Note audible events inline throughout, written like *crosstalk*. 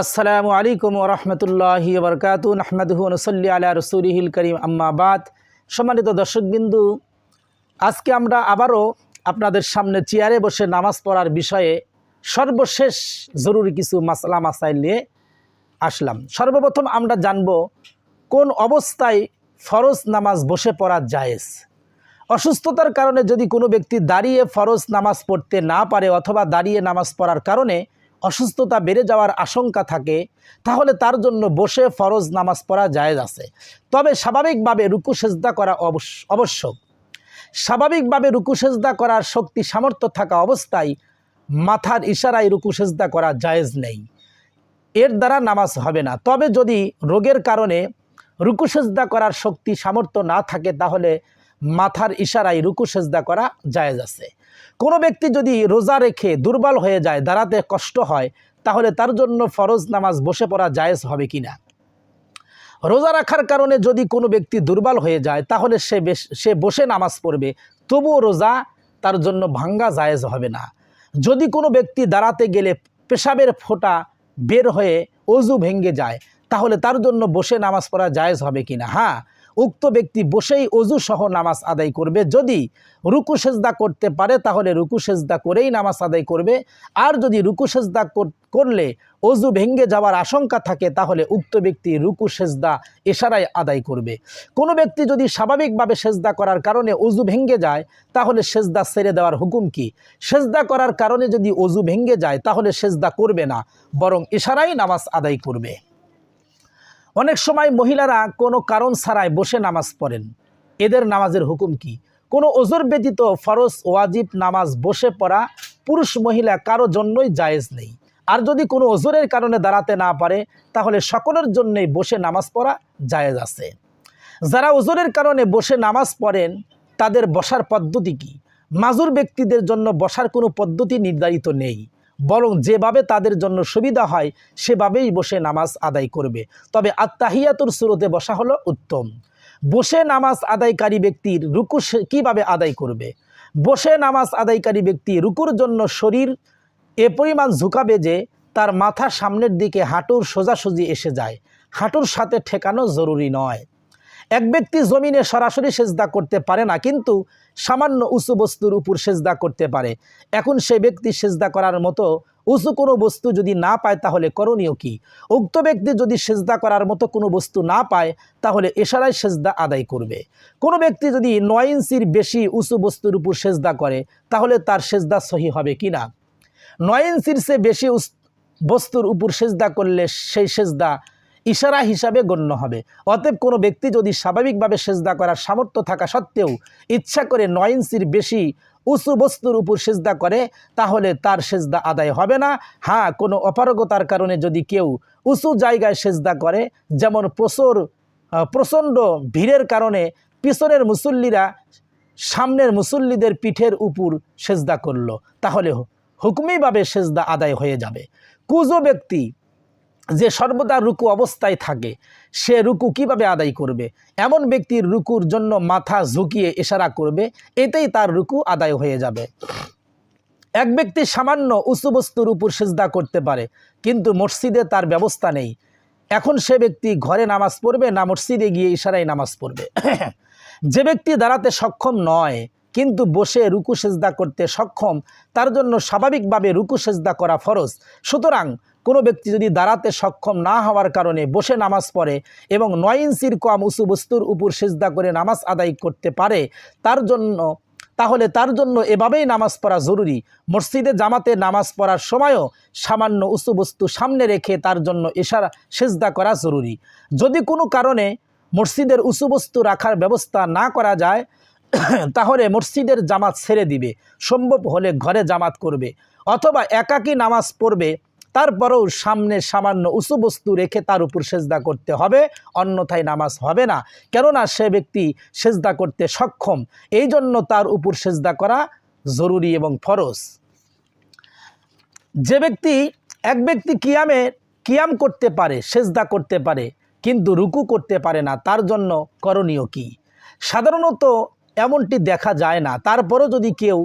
আসসালামু আলাইকুম রহমতুল্লাহি বরকাত আহমদহু নসল্লি আলা রসুলিহিল করিম আম্মাবাদ সম্মানিত দর্শকবিন্দু, আজকে আমরা আবারও আপনাদের সামনে চেয়ারে বসে নামাজ পড়ার বিষয়ে সর্বশেষ জরুরি কিছু মাসলা মাসাইল নিয়ে আসলাম। সর্বপ্রথম আমরা জানব কোন অবস্থায় ফরজ নামাজ বসে পড়া জায়েজ। অসুস্থতার কারণে যদি কোনো ব্যক্তি দাঁড়িয়ে ফরজ নামাজ পড়তে না পারে অথবা দাঁড়িয়ে নামাজ পড়ার কারণে অসুস্থতা বেড়ে যাওয়ার আশঙ্কা থাকে, তাহলে তার জন্য বসে ফরজ নামাজ পড়া জায়েজ আছে। তবে স্বাভাবিকভাবে রুকু সেজদা করা আবশ্যক। স্বাভাবিকভাবে রুকু সেজদা করার শক্তি সামর্থ্য থাকা অবস্থায় মাথার ইশারায় রুকু সেজদা করা জায়েজ নেই। এর দ্বারা নামাজ হবে না। তবে যদি রোগের কারণে রুকু সেজদা করার শক্তি সামর্থ্য না থাকে, তাহলে মাথার ইশারায় রুকু সেজদা করা জায়েজ আছে। কোনো ব্যক্তি যদি রোজা রেখে দুর্বল হয়ে যায়, দাঁড়াতে কষ্ট হয়, তাহলে তার জন্য ফরজ নামাজ বসে পড়া জায়েজ হবে কি না রোজা রাখার কারণে যদি কোনো ব্যক্তি দুর্বল হয়ে যায়, তাহলে সে সে বসে নামাজ পড়বে। তবুও রোজা তার জন্য ভাঙ্গা জায়েজ হবে না। যদি কোনো ব্যক্তি দাঁড়াতে গেলে পেশাবের ফোঁটা বের হয়ে অজু ভেঙ্গে যায়, তাহলে তার জন্য বসে নামাজ পড়া জায়েজ হবে কিনা? হ্যাঁ উক্ত ব্যক্তি বসেই অজু সহ নামাজ আদায় করবে। যদি রুকু সেজদা করতে পারে, তাহলে রুকু সেজদা করেই নামাজ আদায় করবে। আর যদি রুকু সেজদা করলে অজু ভেঙ্গে যাওয়ার আশঙ্কা থাকে, তাহলে উক্ত ব্যক্তি রুকু সেজদা এশারায় আদায় করবে। কোনো ব্যক্তি যদি স্বাভাবিকভাবে সেজদা করার কারণে অজু ভেঙ্গে যায়, তাহলে সেজদা ছেড়ে দেওয়ার হুকুম কি? সেজদা করার কারণে যদি অজু ভেঙ্গে যায়, তাহলে সেজদা করবে না, বরং ইশারাই নামাজ আদায় করবে। অনেক সময় মহিলারা কোনো কারণ ছাড়াই বসে নামাজ পড়েন। এদের নামাজের হুকুম কি? কোনো ওজোর ব্যতীত ফরজ, ওয়াজিব নামাজ বসে পড়া পুরুষ মহিলা কারও জন্যই জায়েজ নেই। আর যদি কোনো ওজোরের কারণে দাঁড়াতে না পারে, তাহলে সকলের জন্যই বসে নামাজ পড়া জায়েজ আছে। যারা ওজোরের কারণে বসে নামাজ পড়েন, তাদের বসার পদ্ধতি কি? মাজুর ব্যক্তিদের জন্য বসার কোনো পদ্ধতি নির্ধারিত নেই। বরং যেভাবে তাদের জন্য সুবিধা হয়, সেভাবেই বসে নামাজ আদায় করবে। তবে আত্মাহিয়াতুর সুরতে বসা হলো উত্তম। বসে নামাজ আদায়কারী ব্যক্তির রুকু কীভাবে আদায় করবে? বসে নামাজ আদায়কারী ব্যক্তি রুকুর জন্য শরীর এ পরিমাণ ঝুঁকাবে যে, তার মাথা সামনের দিকে হাঁটুর সোজাসুজি এসে যায়। হাঁটুর সাথে ঠেকানো জরুরি নয়। এক ব্যক্তি জমিনে সরাসরি সেজদা করতে পারে না, কিন্তু সামান্য উঁচু বস্তুর উপর সেজদা করতে পারে। এখন সে ব্যক্তি সেজদা করার মতো উঁচু কোনো বস্তু যদি না পায় তাহলে করণীয় কি? উক্ত ব্যক্তি যদি সেজদা করার মতো কোনো বস্তু না পায়, তাহলে এশারায় সেজদা আদায় করবে। কোনো ব্যক্তি যদি নয় ইঞ্চির বেশি উঁচু বস্তুর উপর সেজদা করে, তাহলে তার সেজদা সহি হবে কি না? নয় ইঞ্চির সে বেশি বস্তুর উপর সেজদা করলে সেই সেজদা ইশারা হিসাবে গণ্য হবে। অতএব কোনো ব্যক্তি যদি স্বাভাবিকভাবে সেজদা করার সামর্থ্য থাকা সত্ত্বেও ইচ্ছা করে নয় ইঞ্চির বেশি উঁচু বস্তুর উপর সেজদা করে, তাহলে তার সেজদা আদায় হবে না। হ্যাঁ কোনো অপারগতার কারণে যদি কেউ উঁচু জায়গায় সেজদা করে, যেমন প্রচুর প্রচণ্ড ভিড়ের কারণে পিছনের মুসল্লিরা সামনের মুসল্লিদের পিঠের উপর সেজদা করল, তাহলে হুকুমিভাবে সেজদা আদায় হয়ে যাবে। কুজো ব্যক্তি যে সর্বদা রুকু অবস্থায় থাকে, সে রুকু কীভাবে আদায় করবে? এমন ব্যক্তির রুকুর জন্য মাথা ঝুঁকিয়ে ইশারা করবে, এতেই তার রুকু আদায় হয়ে যাবে। এক ব্যক্তি সামান্য উঁচু বস্তুর উপর সেজদা করতে পারে, কিন্তু মসজিদে তার ব্যবস্থা নেই। এখন সে ব্যক্তি ঘরে নামাজ পড়বে না মসজিদে গিয়ে ইশারায় নামাজ পড়বে। *clears throat* যে ব্যক্তি দাঁড়াতে সক্ষম নয়, কিন্তু বসে রুকু সেজদা করতে সক্ষম, তার জন্য স্বাভাবিকভাবে রুকু সেজদা করা ফরজ। সুতরাং কোনো ব্যক্তি যদি দাঁড়াতে সক্ষম না হওয়ার কারণে বসে নামাজ পড়ে এবং নয় ইঞ্চির কম উঁচু বস্তুর উপর সেজদা করে নামাজ আদায় করতে পারে, তার জন্য, তাহলে তার জন্য এভাবেই নামাজ পড়া জরুরি। মসজিদে জামাতে নামাজ পড়ার সময়ও সামান্য উঁচু বস্তু সামনে রেখে তার জন্য ইশারা, সেজদা করা জরুরি। যদি কোনো কারণে মসজিদের উঁচু বস্তু রাখার ব্যবস্থা না করা যায়, *coughs* তাহলে মসজিদের জামাত ছেড়ে দিবে। সম্ভব হলে ঘরে জামাত করবে। অথবা একাকী নামাজ পড়বে তারপরেও সামনে সামান্য উঁচু বস্তু রেখে তার উপর সেজদা করতে হবে, অন্যথায় নামাজ হবে না। কেননা সে ব্যক্তি সেজদা করতে সক্ষম, এই জন্য তার উপর সেজদা করা জরুরি এবং ফরজ। যে ব্যক্তি, এক ব্যক্তি কিয়ামে কিয়াম করতে পারে, সেজদা করতে পারে, কিন্তু রুকু করতে পারে না, তার জন্য করণীয় কি? সাধারণত এমনটি দেখা যায় না। তারপরও যদি কেউ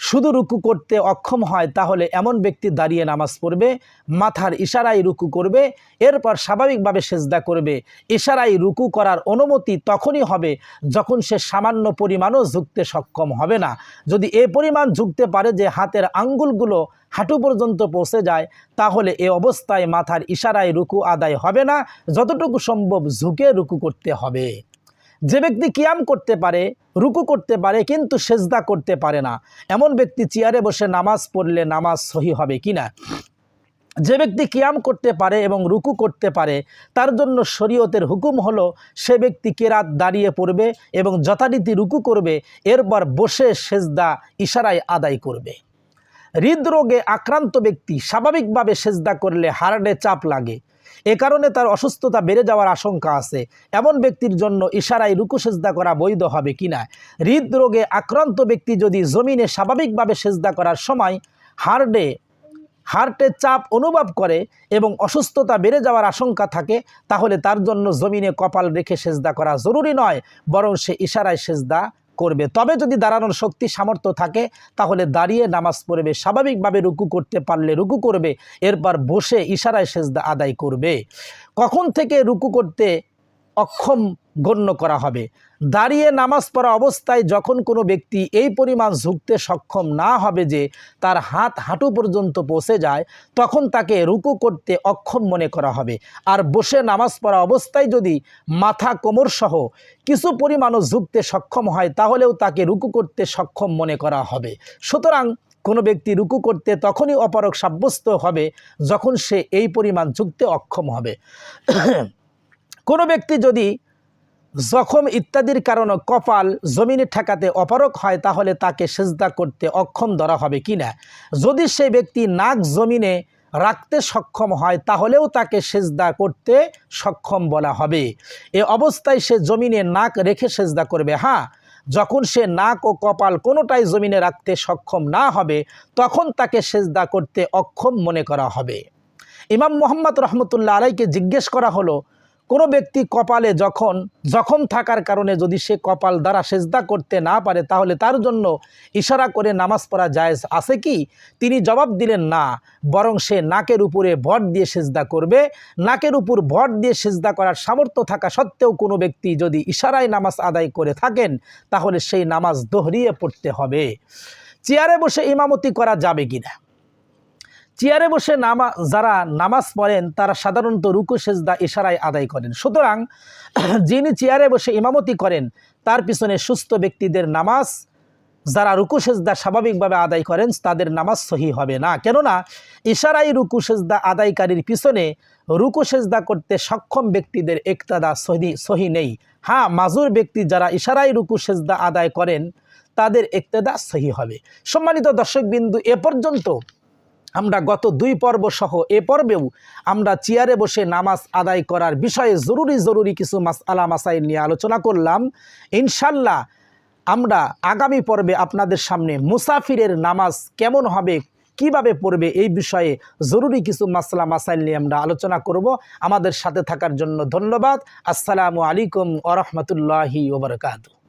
শুধু রুকু করতে অক্ষম হয়, তাহলে এমন ব্যক্তি দাঁড়িয়ে নামাজ পড়বে, মাথার ইশারায় রুকু করবে, এরপর স্বাভাবিকভাবে সেজদা করবে। ইশারায় রুকু করার অনুমতি তখনই হবে যখন সে সামান্য পরিমাণও ঝুঁকতে সক্ষম হবে না। যদি এ পরিমাণ ঝুঁকতে পারে যে হাতের আঙ্গুলগুলো হাঁটু পর্যন্ত পৌঁছে যায়, তাহলে এ অবস্থায় মাথার ইশারায় রুকু আদায় হবে না। যতটুকু সম্ভব ঝুঁকে রুকু করতে হবে। যে ব্যক্তি কিয়াম করতে পারে, রুকু করতে পারে, কিন্তু সেজদা করতে পারে না। এমন ব্যক্তি চেয়ারে বসে নামাজ পড়লে নামাজ সহি হবে কি না? যে ব্যক্তি কিয়াম করতে পারে এবং রুকু করতে পারে, তার জন্য শরীয়তের হুকুম হলো, সে ব্যক্তি কেরাত দাঁড়িয়ে পড়বে এবং যথারীতি রুকু করবে, এরপর বসে সেজদা ইশারায় আদায় করবে। হৃদরোগে আক্রান্ত ব্যক্তি স্বাভাবিকভাবে সেজদা করলে হার্টে চাপ লাগে এ কারণে তার অসুস্থতা বেড়ে যাওয়ার আশঙ্কা আছে। এমন ব্যক্তির জন্য ইশারায় রুকু সেজদা করা বৈধ হবে কিনা? হৃদরোগে আক্রান্ত ব্যক্তি যদি জমিনে স্বাভাবিকভাবে সেজদা করার সময় হার্টে হার্টের চাপ অনুভব করে এবং অসুস্থতা বেড়ে যাওয়ার আশঙ্কা থাকে, তাহলে তার জন্য জমিনে কপাল রেখে সেজদা করা জরুরি নয়, বরং সে ইশারায় সেজদা করবে। তবে যদি দাঁড়ানোর শক্তি, সামর্থ্য থাকে, তাহলে দাঁড়িয়ে নামাজ পড়বে। স্বাভাবিকভাবে রুকু করতে পারলে রুকু করবে, এরপর বসে ইশারায় সেজদা আদায় করবে। কখন থেকে রুকু করতে অক্ষম গণ্য করা হবে। দাঁড়িয়ে নামাজ পড়া অবস্থায় যখন কোনো ব্যক্তি এই পরিমাণ ঝুঁকতে সক্ষম না হবে যে তার হাত হাঁটু পর্যন্ত পৌঁছে যায়, তখন তাকে রুকু করতে অক্ষম মনে করা হবে। আর বসে নামাজ পড়া অবস্থায় যদি মাথা কোমর সহ কিছু পরিমাণও ঝুঁকতে সক্ষম হয়, তাহলেও তাকে রুকু করতে সক্ষম মনে করা হবে। সুতরাং কোনো ব্যক্তি রুকু করতে তখনই অপারক সাব্যস্ত হবে যখন সে এই পরিমাণ ঝুঁকতে অক্ষম হবে। কোনো ব্যক্তি যদি জখম ইত্যাদির কারণে কপাল জমিনে ঠেকাতে অপারক হয়, তাহলে তাকে সেজদা করতে অক্ষম ধরা হবে কি না? যদি সে ব্যক্তি নাক জমিনে রাখতে সক্ষম হয়, তাহলেও তাকে সেজদা করতে সক্ষম বলা হবে। এ অবস্থায় সে জমিনে নাক রেখে সেজদা করবে। হ্যাঁ যখন সে নাক ও কপাল কোনোটাই জমিনে রাখতে সক্ষম না হবে, তখন তাকে সেজদা করতে অক্ষম মনে করা হবে। ইমাম মোহাম্মদ রহমতুল্লাহ আলাইকে জিজ্ঞেস করা হলো কোনো ব্যক্তি কপালে যখন, জখম থাকার কারণে যদি সে কপাল দ্বারা সেজদা করতে না পারে, তাহলে তার জন্য ইশারা করে নামাজ পড়া জায়েজ আছে কি? তিনি জবাব দিলেন না, বরং সে নাকের উপরে ভর দিয়ে সেজদা করবে। নাকের উপর ভর দিয়ে সেজদা করার সামর্থ্য থাকা সত্ত্বেও কোনো ব্যক্তি যদি ইশারায় নামাজ আদায় করে থাকেন, তাহলে সেই নামাজ দোহরিয়ে পড়তে হবে। চেয়ারে বসে ইমামতি করা যাবে কিনা? চেয়ারে বসে নামা, যারা নামাজ পড়েন, তারা সাধারণত রুকু, সেজদা, ইশারায় আদায় করেন। সুতরাং, *clears throat* যিনি চেয়ারে বসে ইমামতি করেন, তার পিছনে সুস্থ ব্যক্তিদের নামাজ, যারা রুকু, সেজদা স্বাভাবিকভাবে আদায় করেন, তাদের নামাজ সহি হবে না। কেননা ইশারাই রুকু, সেজদা আদায়কারীর পিছনে রুকু, সেজদা করতে সক্ষম ব্যক্তিদের একতাদা সহি সহি নেই। হ্যাঁ মাজুর ব্যক্তি যারা ইশারাই রুকু, সেজদা আদায় করেন, তাদের একতেদা সহি হবে। সম্মানিত দর্শকবিন্দু, এ পর্যন্ত আমরা গত দুই পর্ব সহ এ পর্বেও আমরা চেয়ারে বসে নামাজ আদায় করার বিষয়ে জরুরি জরুরি কিছু মাস আলা মাসাইল নিয়ে আলোচনা করলাম। ইনশাল্লাহ আমরা আগামী পর্বে আপনাদের সামনে মুসাফিরের নামাজ কেমন হবে, কীভাবে পড়বে এই বিষয়ে জরুরি কিছু মাসলা মাসাইল নিয়ে আমরা আলোচনা করব। আমাদের সাথে থাকার জন্য ধন্যবাদ। আসসালামু আলাইকুম ওরহমতুল্লাহি ওবরকাতু